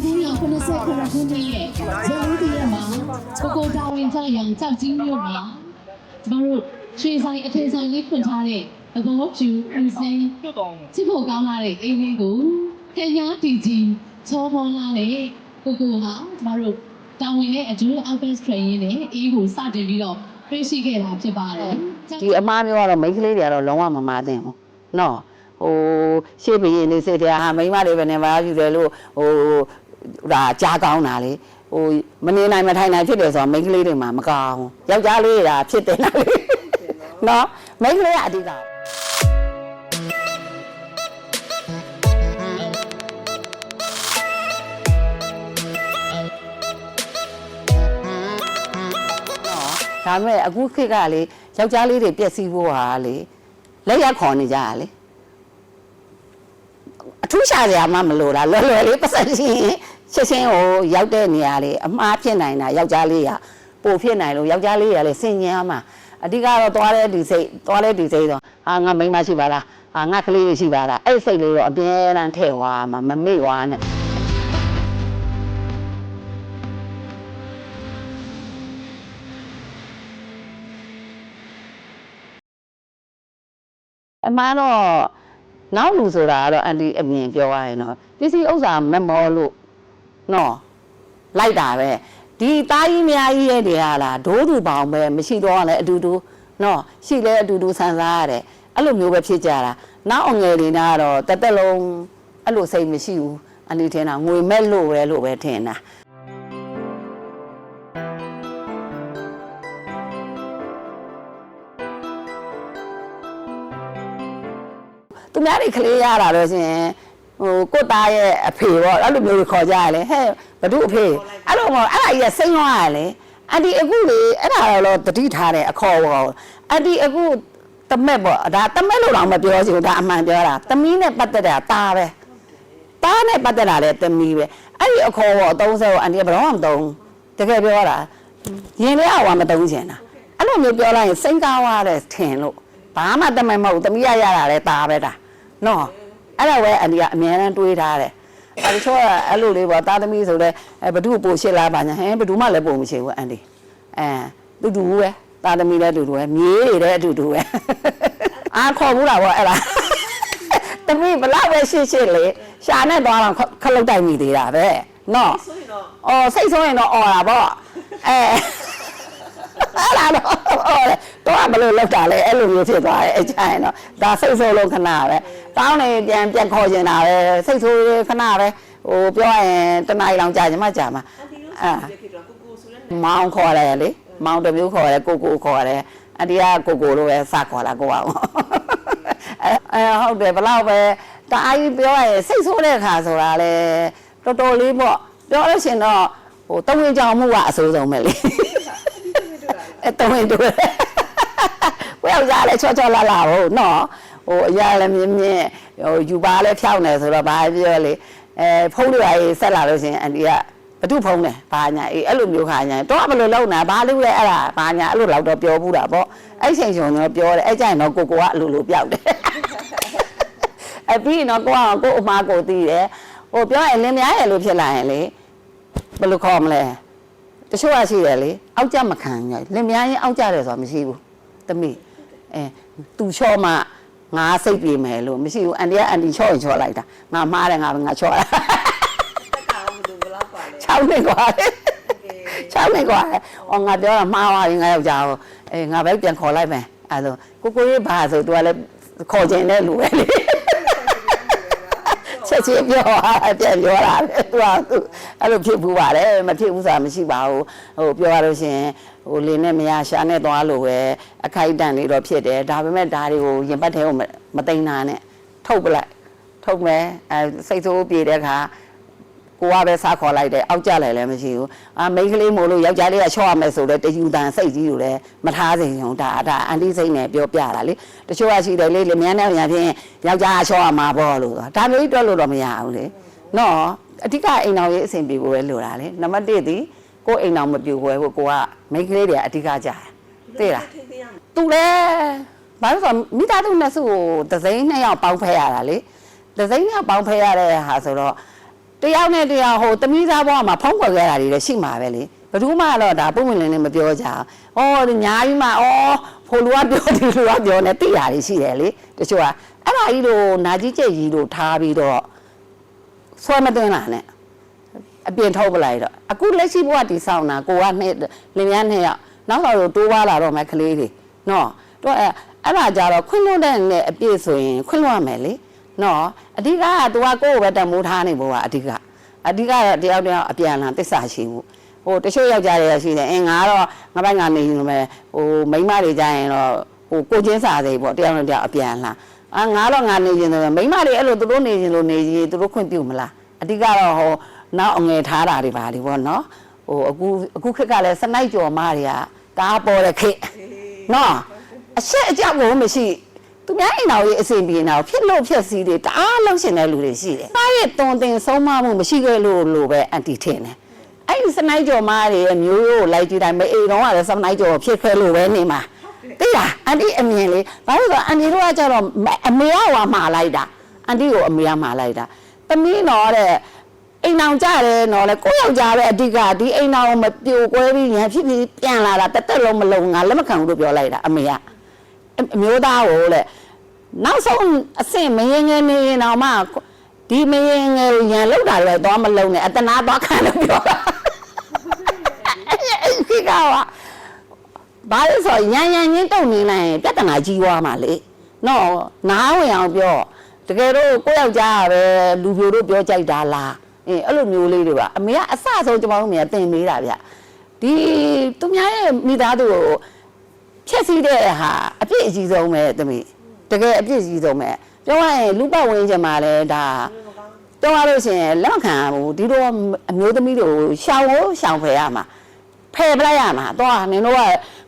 1989ခုနှစ်ရဲ့ဇန်နဝါရီလမှာကိုကိုတာဝန်ကျရန်ကြောက်ကြီးမြို့မှာကျမတို့ရွှေဆိုင်အထည်ဆိုင်လေးဖွင့်ထားတဲ့သဘောကျူဦးစင်းပြုတ်တော်မှာချစ်ဖို့ကောင်းလာတဲ့အိမ်လေးကိုခင်ညာတီကြီးချောပေါ်လာတဲ့ကိုကိုဟာကျမတို့တာဝန်နဲ့အကျိုး office training နဲ့အေးကိုစတင်ပြီးတော့ပြေးရှိခဲ့တာဖြစ်ပါတယ်ဒီအမားမျိုးကတော့မိန်းကလေးတွေကတော့လုံးဝမမာသင့်ဘူးနော်ဟိုရှေ့ဘရင်လေးစိတ်တရားဟာမိန်းမတွေပဲနေပါယူတယ်လို့ဟို ဒါကြားကောင်းတာလေဟိုမနေနိုင်မထိုင်နိုင်ဖြစ်တယ်ဆိုတော့မိန်းကလေးတွေမှာမကောင်းဘူးယောက်ျားလေးတွေကဖြစ်တယ်လားလေနော်မိန်းကလေးကအဓိကနော်ဒါပေမဲ့အခုခေတ်ကလေယောက်ျားလေးတွေပြက်စီးဖို့ဟာလေလက်ရက်ခေါ်နေကြတာလေအ ထူးရှာစရာမှမလိုတာလွယ်လွယ်လေးပတ်စံရှိရင်ချက်ချင်းဟိုရောက်တဲ့နေရာလေးအမှားဖြစ်နိုင်တာယောက်ျားလေးကပိုဖြစ်နိုင်လို့ယောက်ျားလေးကလည်းစင်ញမ်းမှာအဓိကတော့သွားတဲ့ဒီစိတ်သွားတဲ့ဒီစိတ်ဆိုဟာငါမိန်းမရှိပါလားဟာငါကလေးတွေရှိပါလားအဲ့စိတ်လေးတော့အပြင်းတန်းထည့်သွားမှာမမေ့သွားနဲ့အမှန်တော့ နောက်လူဆိုတာကတော့အန်တီအမြင်ပြောရရင်တော့ပစ္စည်းဥစ္စာမမောလို့နော်လိုက်တာပဲဒီသားကြီးမယားကြီးရဲ့တွေကလားဒိုးသူပေါင်းပဲမရှိတော့လည်းအတူတူနော်ရှိလဲအတူတူဆန်းစားရတယ်အဲ့လိုမျိုးပဲဖြစ်ကြတာနောက်အငယ်တွေနာကတော့တက်တက်လုံးအဲ့လိုစိတ်မရှိဘူးအန်တီထင်တာငွေမဲ့လို့ပဲလို့ပဲထင်တာ များတွေကလေးရတာလို့ရှင်ဟိုကိုယ့်သားရဲ့အဖေပေါ့အဲ့လိုမျိုးတွေခေါ်ကြရလေဟဲ့ဘဒုအဖေအဲ့လိုမဟုတ်အဲ့ဒါကြီးကစိမ့်သွားရလေအန်တီအခုလေအဲ့ဒါတော့တတိထားတယ်အခေါ်ပေါ့အန်တီအခုတမက်ပေါ့ဒါတမက်လို့တော့မပြောချင်ဘူးဒါအမှန်ပြောတာသမီးနဲ့ပတ်သက်တာตาပဲตาနဲ့ပတ်သက်တာလည်းသမီးပဲအဲ့ဒီအခေါ်ပေါ့အသုံးစဲကိုအန်တီကဘယ်တော့မှမသုံးတကယ်ပြောတာရင်လေးအဝါမသုံးချင်တာအဲ့လိုမျိုးပြောလိုက်ရင်စိတ်ကောင်းရတဲ့ထင်လို့ဘာမှတမက်မဟုတ်ဘူးသမီးရရတာလည်းตาပဲဒါ နော်အဲ့ဒါပဲအန်တီကအများအားတွေးထားတယ်အဲ့ဒီချောကအဲ့လိုလေးပေါ့တာသမီးဆိုလဲဘဒုပို့ရှစ်လားပါညာဟဲဘဒုမှလည်းပို့မရှိဘူးအန်တီအဲတူတူပဲတာသမီးလည်းတူတူပဲမြေးတွေလည်းအတူတူပဲအားခေါ်ဘူးလားပေါ့အဲ့ဒါသမီးဘလောက်ပဲရှစ်ရှစ်လေရှာနဲ့သွားတော့ခလုတ်တိုက်မိသေးတာပဲနော်ဆိုရင်တော့အော်စိတ်ဆိုးရင်တော့អော်တာပေါ့အဲအဲ့ဒါတော့အော်တယ်တော့ဘယ်လိုလုပ်တာလဲအဲ့လိုမျိုးဖြစ်သွားတယ်အချိုင်တော့ဒါစိတ်ဆိုးလုံးခဏပဲ တောင်းနေပြန်ပြန်ခေါ်ကျင်တာပဲစိတ်ဆိုးခဏပဲဟိုပြောရရင်တနားရီလောင်ကြာချင်မှကြာမှာအန်တီတို့အာဆိုဖြစ်တော့ကိုကိုဆိုလဲမောင်ခေါ်တယ်လေမောင်တစ်မျိုးခေါ်တယ်ကိုကိုခေါ်တယ်အတီးကကိုကိုလို့ပဲစခေါ်လာကိုအောင်အဲအဲဟုတ်တယ်ဘလောက်ပဲတအားကြီးပြောရရင်စိတ်ဆိုးတဲ့အခါဆိုတာလေတော်တော်လေးပေါ့ပြောလို့ရှင်တော့ဟိုတဝင်းကြောင်မှုကအဆိုးဆုံးပဲလေအဲတဝင်းတို့ဝဲရောက်ကြလဲချောချောလာလာဟုတ်နော် ဟိုအရာလည်းမြင်းမြင်းဟိုယူပါလဲဖြောင်းနေဆိုတော့ဘာပြောလေအဲဖုံးတွေပါဆက်လာလို့ရှင်အန်တီကဘသူဖုံးတယ်ဘာညာအေးအဲ့လိုမျိုးခါညာတော့ဘယ်လိုလုပ်နာဘာလို့လဲအဲ့ဒါဘာညာအဲ့လိုတော့တော့ပြောဘူးတာပေါ့အဲ့ချိန်ချုံတော့ပြောတယ်အဲ့ကြရင်တော့ကိုကိုကအလိုလိုပြောက်တယ်အပြီးတော့ကိုကကိုအမားကိုသိတယ်ဟိုပြောရင်လင်မယားရလို့ဖြစ်လာရင်လေဘယ်လိုခေါ်မလဲတချို့ကရှိတယ်လေအောက်ကြမခံညာလင်မယားရင်အောက်ကြတယ်ဆိုတာမရှိဘူးတမိအဲသူချော့မှ ငါစိတ်ပြေမယ်လို့မရှိဘူးအန်တီကအန်တီချော့ရင်ချော့လိုက်တာငါမှားတယ်ငါငါချော့တာ တက်တာဘယ်လိုဘလောက်ပါလဲ 6နှစ်กว่าတယ်6နှစ်กว่าတယ်။အော်ငါပြောတာမှားသွားပြီငါယောက်ျားကိုအေးငါပဲပြန်ခေါ်လိုက်မယ်။အဲဒါကိုကိုရေးဘာဆိုသူကလည်းခေါ်ခြင်းတဲ့လူပဲလေ။ ချက်ချင်းပြောတာပြန်ပြောတာပဲသူကသူအဲ့လိုဖြစ်ဘူးပါတယ်မဖြစ်ဘူးဆိုတာမရှိပါဘူးဟိုပြောရလို့ရှိရင်ဟိုလင်းနဲ့မရရှာနဲ့သွားလို့ပဲအခိုက်အတန့်လေးတော့ဖြစ်တယ်ဒါပေမဲ့ဒါတွေကိုရင်ပတ်ထဲကိုမသိမ်းတာနဲ့ထုတ်ပလိုက်ထုတ်မယ်အဲစိတ်ဆိုးပြေတဲ့အခါ ကိုကပဲစားခေါ်လိုက်တယ်အောက်ကြလိုက်လည်းမရှိဘူးအာမိန်းကလေးမို့လို့ယောက်ျားလေးကချော့ရမယ်ဆိုတော့တယူတန်စိတ်ကြီးကိုလည်းမထားစေချင်ဘူးဒါဒါအန်တီစိတ်နဲ့ပြောပြတာလေတချို့ကရှိတယ်လေလေမြန်းနဲ့ညာဖြင့်ယောက်ျားကချော့ရမှာပေါ့လို့ဒါမျိုးကြီးတွက်လို့တော့မရဘူးလေနော်အဓိကအိမ်တော်ရေးအဆင်ပြေဖို့ပဲလိုတာလေနံပါတ်1ဒီကိုယ်အိမ်တော်မပြိုခွဲဖို့ကိုကမိန်းကလေးတွေကအဓိကကြာတယ်သိလားထိသိရမယ်သူလည်းဘာလို့ဆိုတော့မိသားစုနှစ်စုကိုဒဇိန်းနှစ်ယောက်ပေါင်းဖဲရတာလေဒဇိန်းနှစ်ယောက်ပေါင်းဖဲရတဲ့ဟာဆိုတော့ တယောက်နဲ့တယောက်ဟိုတမိသားဘွားမှာဖုံးကွယ်ခဲ့တာတွေလည်းရှိမှာပဲလေဘယ်သူမှတော့ဒါပုံမှန်လင်းလေးမပြောကြအောင်ဩညာကြီးမှဩဖိုလူကပြောဒီလူကပြောနေတိတာတွေရှိတယ်လေတချို့ကအဲ့ဒါကြီးတို့နာကြီးကျက်ကြီးတို့ထားပြီးတော့ဆွဲမသွင်းလာနဲ့အပြင်ထုတ်ပလိုက်တော့အခုလက်ရှိဘဝတည်ဆောင်တာကိုကနှစ်လင်မယားနှစ်ယောက်နောက်တော့တိုးွားလာတော့မှကလေးတွေနော်တော့အဲ့အဲ့ဒါကြတော့ခွင့်လွှတ်တဲ့နဲ့အပြည့်ဆိုရင်ခွင့်လွှတ်ရမယ်လေ နော်အဓိကက तू ကကိုယ့်ကိုပဲတမိုးထားနေဖို့ကအဓိကအဓိကတော့တယောက်တယောက်အပြန်အလှန်တစ္ဆာရှိမှုဟိုတချို့ယောက်ျားတွေကရှိတယ်အင်းငါတော့ငါဘက်ငါနေရင်ပဲဟိုမိန်းမတွေကြရင်တော့ဟိုကိုချင်းစာစိပေါ့တယောက်နဲ့တယောက်အပြန်အလှန်အာငါတော့ငါနေရင်ဆိုမိန်းမတွေအဲ့လိုသူတို့နေရင်လို့နေရင်သူတို့ခွင့်ပြုမလားအဓိကတော့ဟိုနောက်အငယ်ထားတာတွေပါဒီပေါ့နော်ဟိုအခုအခုခက်ကလည်းစနိုက်ကြော်မတွေကကားပေါ်တဲ့ခက်နော်အချက်အကြောက်ကိုမရှိ သူများအိမ်တော်ကြီးအစီအပြေတော့ဖြစ်လို့ဖြစ်စီတွေတအားလုံးရှင်တဲ့လူတွေရှိတယ်။သားရဲ့တုံတင်ဆုံးမမှုမရှိခဲ့လို့လို့ပဲအန်တီထင်တယ်။အဲ့ဒီစနိုက်ကြော်မားတွေရဲ့မျိုးရိုးကိုလိုက်ကြည့်တိုင်းမအိမ်တော်ကလည်းစနိုက်ကြော်ဖြစ်ခဲ့လို့ပဲနေမှာ။သိလားအန်တီအမြင်လေးဘာလို့လဲဆိုတော့အန်တီတို့ကကြတော့အမေကဟွာမှာလိုက်တာအန်တီကိုအမေကမှာလိုက်တာ။သမီးတော်တဲ့အိမ်အောင်ကြတယ်နော်လေကိုယ့်ယောက်ျားပဲအဓိကဒီအိမ်အောင်မပြိုကွဲပြီးရန်ဖြစ်ပြီးပြန်လာတာတက်တက်လုံးမလုံးငါလက်မခံဘူးလို့ပြောလိုက်တာအမေက အအမျိုးသားကိုလေနောက်ဆုံးအဆင့်မရင်ငယ်နေရင်တော့မှဒီမရင်ငယ်ကိုရန်လောက်တာလည်းတော့မလုံးနဲ့အတနာတော့ခံလို့ပြောတာအဲ့ဒီကကဘာလို့ဆိုရန်ရန်ချင်းတုံနေလိုက်ရင်ပြဿနာကြီးွားမှာလေနော်နားဝင်အောင်ပြောတကယ်တော့ကိုယ့်ယောက်ျားကပဲလူပြိုတို့ပြောကြိုက်တာလားအင်းအဲ့လိုမျိုးလေးတွေပါအမေကအစဆုံးကျွန်တော်တို့မြင်တင်မေးတာဗျဒီသူများရဲ့မိသားစုကို ဖြက်စီးတဲ့ဟာအပြစ်အကြီးဆုံးပဲတမီးတကယ်အပြစ်အကြီးဆုံးပဲပြောရရင်လူပတ်ဝန်းကျင်မှာလဲဒါပြောရလို့ရှိရင်လက်မခံဘူးဒီတော့အမျိုးသမီးတွေကိုရှောင်ဖို့ရှောင်ဖယ်ရမှာဖယ်ပလိုက်ရမှာတော့နင်တို့က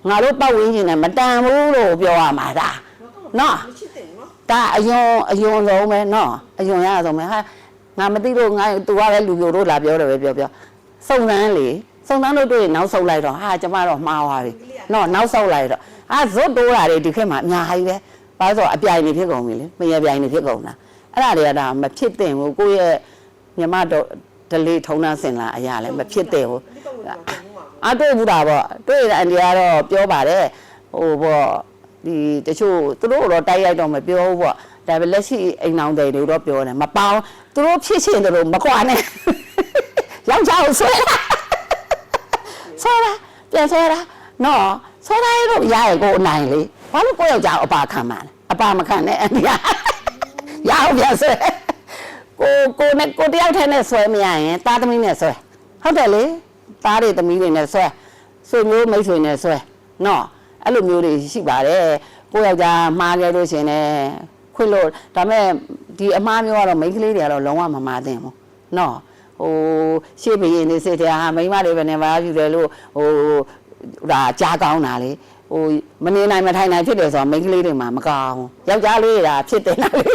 ငါတို့ပတ်ဝန်းကျင်နဲ့မတန်ဘူးလို့ပြောရမှာဒါနော်မရှိတဲ့နော်ဒါအယွန်အယွန်လုံးပဲနော်အယွန်ရဆုံးပဲဟာငါမသိလို့ငါသူကလည်းလူပြိုတို့လာပြောတယ်ပဲပြောပြောစုံစမ်းလေစုံစမ်းလို့တွေ့ရင်နောက်ဆုတ်လိုက်တော့ဟာကျမတော့မှားသွားပြီနော်နောက်ဆုတ်လိုက်တော့ ဟာဇွတ်တိုးတာတွေဒီခေတ်မှာအများကြီးပဲဘာလို့ဆိုအပြိုင်နေဖြစ်ကုန်ပြီလေမရပြိုင်နေဖြစ်ကုန်တာအဲ့ဒါတွေကဒါမဖြစ်သင့်ဘူးကိုယ့်ရဲ့မြမတော့ဒလေးထုံးနှဆင်လာအရာလည်းမဖြစ်သင့်ဘူးဒီကောင်ကတော့ဘုံမှာအတွေ့ဘူးတာပေါ့တွေ့တဲ့အန်ဒီကတော့ပြောပါတယ်ဟိုပေါ့ဒီတချို့သူတို့တော့တိုက်ရိုက်တော့မပြောဘူးပေါ့ဒါပေမဲ့လက်ရှိအိမ်အောင်တွေတွေတော့ပြောတယ်မပေါင်းသူတို့ဖြစ်ချင်တယ်လို့မကွာနဲ့ယောက်ျားကိုဆွဲတာဆွဲတာပြန်ဆွဲတာနော် ဆွဲတာရတော့ရရကိုအနိုင်လေဘာလို့ကိုယ့်ယောက်ျားကိုအပါခံမှာလဲအပါမခံနဲ့အန်ဒီကရအောင်ပြန်ဆွဲကိုကိုနဲ့ကိုတယောက်တည်းနဲ့ဆွဲမရရင်သားသမီးနဲ့ဆွဲဟုတ်တယ်လေသားတွေသမီးတွေနဲ့ဆွဲဆွေမျိုးမိတ်ဆွေနဲ့ဆွဲနော်အဲ့လိုမျိုးတွေရှိပါတယ်ကိုယ့်ယောက်ျားမှားခဲ့လို့ရှင်နဲ့ခွင့်လို့ဒါမဲ့ဒီအမှားမျိုးကတော့မိန်းကလေးတွေကတော့လုံးဝမမှားသင့်ဘူးနော်ဟိုရှေ့ဘရင်နေစစ်တဲ့ဟာမိန်းမတွေပဲနေပါပြုတယ်လို့ဟို ဒါကြားကောင်းတာလေဟိုမနေနိုင်မထိုင်နိုင်ဖြစ်တယ်ဆိုတော့မိန်းကလေးတွေမှာမကောင်းဘူးယောက်ျားလေးတွေကဖြစ်တယ်လားလေ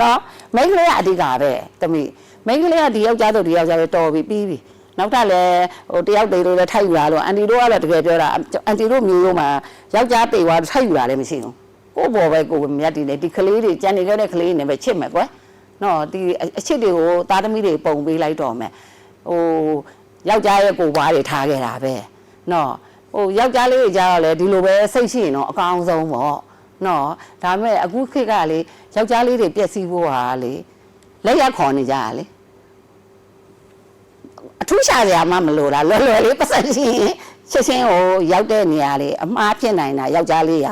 နော်မိန်းကလေးကအဓိကပဲတမိမိန်းကလေးကဒီယောက်ျားဆိုဒီယောက်ျားပဲတော်ပြီပြီးပြီနောက်ထပ်လည်းဟိုတယောက်တေလို့လည်းထိုက်ယူလာလို့အန်တီတို့ကတော့တကယ်ပြောတာအန်တီတို့မျိုးရိုးမှာယောက်ျားတေသွားထိုက်ယူလာလည်းမရှိဘူးကိုယ့်ဘော်ပဲကိုယ်ပဲမြတ်တည်နေဒီကလေးတွေကြံနေခဲ့တဲ့ကလေးတွေနဲ့ပဲချစ်မယ်ကွယ်နော်ဒီအချစ်တွေကိုသားသမီးတွေပုံပေးလိုက်တော့မယ်ဟိုယောက်ျားရဲ့ကိုယ်ပွားတွေထားခဲ့တာပဲ နော်ဟိုယောက်ျားလေးတွေကြတော့လေဒီလိုပဲစိတ်ရှိရင်တော့အကောင်းဆုံးပေါ့နော်ဒါပေမဲ့အခုခေတ်ကလေယောက်ျားလေးတွေပြက်စီးဖို့ဟာလေလက်ရက်ခေါ်နေကြတာလေအထူးရှာစရာမှမလိုတာလွယ်လွယ်လေးပတ်စံရှိရင်ချက်ချင်းကိုရောက်တဲ့နေရာလေးအမှားဖြစ်နိုင်တာယောက်ျားလေးက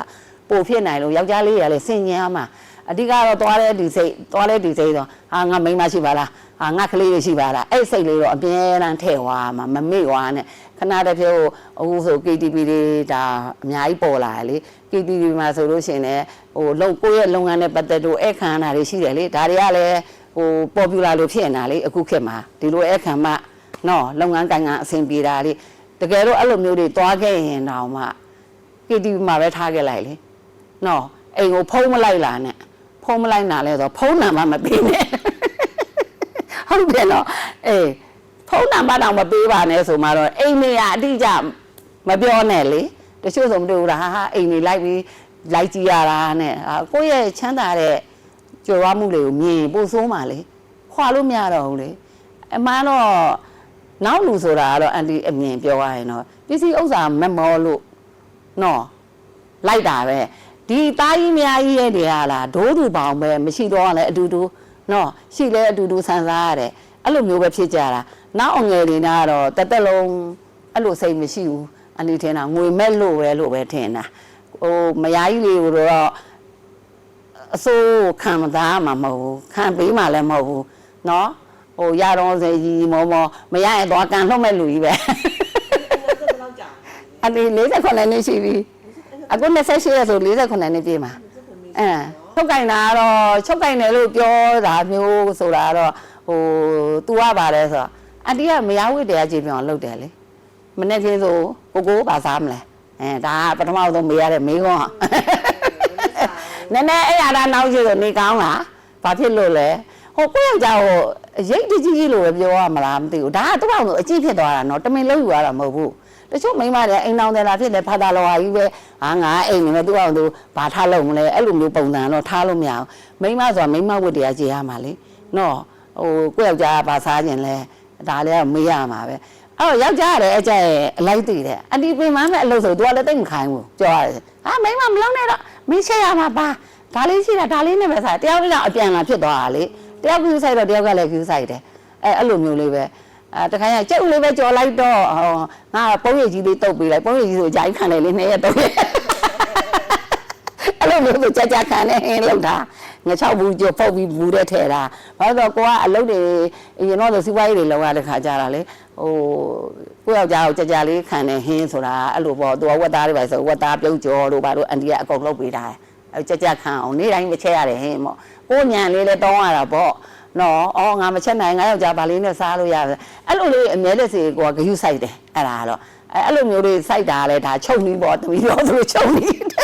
ပိုဖြစ်နိုင်လို့ယောက်ျားလေးကလည်းစင်ញမ်းမှာအဓိကတော့သွားတဲ့ဒီစိတ်သွားတဲ့ဒီစိတ်ဆိုဟာငါမိန်းမရှိပါလားဟာငါကလေးတွေရှိပါလားအဲ့စိတ်လေးတော့အပြင်းတန်းထည့်သွားမှာမမေ့သွားနဲ့ခ ဏတစ်ဖြုတ်အခုဆို KTV တွေဒါအများကြီးပေါ်လာတယ်လေ KTV မှာဆိုလို့ရှိရင်လည်းဟိုလုံကိုယ့်ရဲ့လုပ်ငန်းနဲ့ပတ်သက်လို့အခမ်းအနားတွေရှိတယ်လေဒါတွေကလည်းဟို popular လို့ဖြစ်နေတာလေအခုခေတ်မှာဒီလိုအခမ်းအနားနော်လုပ်ငန်းကိုင်ကအဆင်ပြေတာလေးတကယ်တော့အဲ့လိုမျိုးတွေသွားခဲ့ရင်တော့မှ KTV မှာပဲထားခဲ့လိုက်လေနော်အိမ်ကိုဖုံးမလိုက်လာနဲ့ဖုံးမလိုက်နာလဲဆိုတော့ဖုံးနံပါတ်မပေးနဲ့ဟုတ်တယ်နော်အေး ဖုံးနံပါတ်တော့မပေးပါနဲ့ဆိုမှတော့အိမ်နေရအတိအကျမပြောနဲ့လေတချို့ဆိုမတွေ့ဘူးလားဟာဟာအိမ်နေလိုက်ပြီးလိုက်ကြည့်ရတာနဲ့ဟာကိုယ့်ရဲ့ချမ်းသာတဲ့ကြွယ်ဝမှုတွေကိုမြင်ရင်ပို့ဆိုးမှလေခွာလို့မရတော့ဘူးလေအမှန်တော့နောက်လူဆိုတာကတော့အန်တီအမြင်ပြောရရင်တော့ပစ္စည်းဥစ္စာမမောလို့နော်လိုက်တာပဲဒီသားကြီးမယားကြီးရဲ့တွေဟာလားဒိုးသူပေါင်းပဲမရှိတော့လည်းအတူတူနော်ရှိလဲအတူတူဆန်စားရတယ်အဲ့လိုမျိုးပဲဖြစ်ကြတာ နောက်အငယ်တွေနာကတော့တက်တက်လုံးအဲ့လိုစိတ်မရှိဘူးအန်တီထင်တာငွေမဲ့လို့ပဲလို့ပဲထင်တာဟိုမယားကြီးလေးကတော့ အစိုးခံမသားမှာမဟုတ်ဘူးခံပေးမှလည်းမဟုတ်ဘူးเนาะဟိုရတော့စေကြီးမောမောမရရင်တော့ကန်လှုပ်မဲ့လူကြီးပဲ အဲ့ဒါတော့ကြာ အဒီ48နှစ်ရှိပြီအခု28ရက်ဆို48နှစ်ပြည့်မှာအဲချုပ်ကင်တာကတော့ချုပ်ကင်တယ်လို့ပြောတာမျိုးဆိုတာကတော့ဟို तू ကပါတယ်ဆိုတော့ အန်တီကမရဝိတရားကြည်ပြောင်းလုပ်တယ်လေမနေ့ကင်းဆိုကိုကိုပါစားမလဲအဲဒါကပထမဆုံးမေးရတဲ့မေးခွန်းဟာနည်းနည်းအဲ့ရတာနောက်ကျဆိုနေကောင်းလားဘာဖြစ်လို့လဲဟိုကိုယ့်ယောက်ျားဟိုရိတ်တကြီးကြီးလို့ပဲပြောရမလားမသိဘူးဒါကတော့ဆိုအကြည့်ဖြစ်သွားတာနော်တမင်လုံးယူရတာမဟုတ်ဘူးတချို့မိန်းမတွေအိမ်တော်တယ်လားဖြစ်တယ်ဖာတာလောဟာကြီးပဲဟာငါအိမ်နေမယ်သူ့အောင်သူဘာထားလို့မလဲအဲ့လိုမျိုးပုံစံတော့ထားလို့မရအောင်မိန်းမဆိုတာမိန်းမဝတ်တရားကြည်ရမှာလေနော်ဟိုကိုယ့်ယောက်ျားကဘာစားခြင်းလဲ ဒါလည်းမေးရမှာပဲအဲ့တော့ယောက်ျားရတယ်အကြက်အလိုက်တည်တယ်အတီပင်မမဲ့အလုပ်ဆိုသူကလည်းတိတ်မခိုင်းဘူးကြောရတယ်ဟာမိန်းမမလုံးနဲ့တော့မင်းချက်ရမှာပါဒါလေးရှိတာဒါလေးနဲ့ပဲစားတယောက်တစ်ယောက်အပြန်လာဖြစ်သွားတာလေတယောက်ကူးဆိုင်တော့တယောက်ကလည်းကူးဆိုင်တယ်အဲအဲ့လိုမျိုးလေးပဲအဲတခါကျကျုပ်လေးပဲကြော်လိုက်တော့ဟောငါပုံရိပ်ကြီးလေးတုတ်ပေးလိုက်ပုံရိပ်ကြီးဆိုအကြိုက်ခံတယ်လေနှစ်ရက်တော့အဲ့လိုမျိုးဆိုကြကြခံနေဟင်းလောက်တာ ငါချောက်ဘူးကြော်ပုတ်ပြီးဘူးတဲ့ထဲတာဘာလို့တော့ကိုကအလုပ်တွေရင်တော့ဆိုစီးပွားရေးတွေလောက်ရတဲ့ခါကြတာလေဟိုကိုယောက်ျားကိုကြကြလေးခံနေဟင်းဆိုတာအဲ့လိုပေါ့သူကဝက်သားတွေပဲဆိုဝက်သားပြုတ်ကြော်တို့ဘာလို့အန်တီကအကုန်လုပ်ပေးတာအဲကြကြခံအောင်နေ့တိုင်းမချက်ရတယ်ဟင်းပေါ့ကိုညံလေးလည်းတောင်းရတာပေါ့နော်အော်ငါမချက်နိုင်ငါယောက်ျားဗာလေးနဲ့စားလို့ရတယ်အဲ့လိုလေးအမြဲတစေကိုကဂယုစိုက်တယ်အဲ့ဒါကတော့အဲ့အဲ့လိုမျိုးလေးစိုက်တာလဲဒါချုပ်နီးပေါ့တမီးတော့သူချုပ်နီးတယ်